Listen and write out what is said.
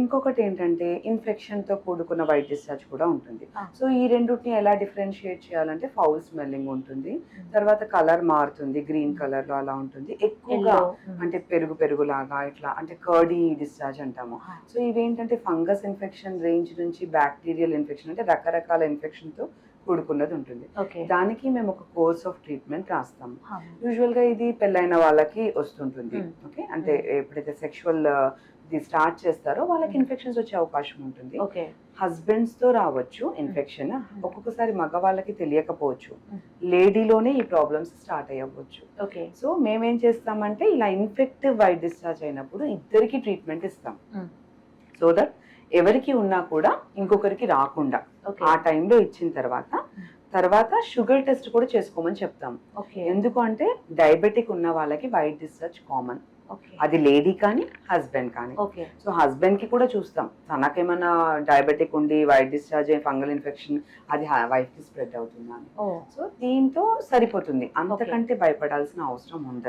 ఇంకొకటి ఏంటంటే ఇన్ఫెక్షన్తో కూడుకున్న వైట్ డిశ్చార్జ్ కూడా ఉంటుంది. సో ఈ రెండుటిని ఎలా డిఫరెన్షియేట్ చేయాలంటే ఫౌల్ స్మెల్లింగ్ ఉంటుంది. తర్వాత కలర్ మారుతుంది గ్రీన్ కలర్లో అలా ఉంటుంది. ఎక్కువగా అంటే పెరుగు పెరుగు లాగా ఇట్లా అంటే కర్డీ డిశ్చార్జ్ అంటాము. సో ఇవేంటంటే ఫంగస్ ఇన్ఫెక్షన్ రేంజ్ నుంచి బ్యాక్టీరియల్ ఇన్ఫెక్షన్ అంటే రకరకాల ఇన్ఫెక్షన్తో కూడుకున్నది ఉంటుంది. ఓకే. దానికి మేము ఒక కోర్స్ ఆఫ్ ట్రీట్మెంట్ రాస్తాము. యూజువల్గా ఇది పెళ్ళైన వాళ్ళకి వస్తుంటుంది. ఓకే? అంటే ఎప్పుడైతే సెక్షువల్ ఇది స్టార్ట్ చేస్తారో వాళ్ళకి. ఇన్ఫెక్షన్స్ వచ్చే అవకాశం ఉంటుంది. ఓకే. హస్బెండ్స్తో రావచ్చు ఇన్ఫెక్షన్. ఒక్కొక్కసారి మగవాళ్ళకి తెలియకపోవచ్చు. లేడీలోనే ఈ ప్రాబ్లమ్స్ స్టార్ట్ అయ్యవచ్చు. ఓకే. సో మేమేం చేస్తామంటే ఇలా ఇన్ఫెక్టివ్ వైట్ డిశ్చార్జ్ అయినప్పుడు ఇద్దరికి ట్రీట్మెంట్ ఇస్తాం. సో దట్ ఎవరికి ఉన్నా కూడా ఇంకొకరికి రాకుండా. ఆ టైంలో ఇచ్చిన తర్వాత తర్వాత షుగర్ టెస్ట్ కూడా చేసుకోమని చెప్తాం. ఓకే. ఎందుకు అంటే డయాబెటిక్ ఉన్న వాళ్ళకి వైట్ డిశ్చార్జ్ కామన్. అది లేడీ కానీ హస్బెండ్ కానీ. సో హస్బెండ్కి కూడా చూస్తాం. తనకేమైనా డయాబెటిక్ ఉండి వైట్ డిశ్చార్జ్ ఫంగల్ ఇన్ఫెక్షన్ అది వైఫ్కి స్ప్రెడ్ అవుతుందా అని. ఓ. సో దీంతో సరిపోతుంది. అంతకంటే భయపడాల్సిన అవసరం ఉండదు.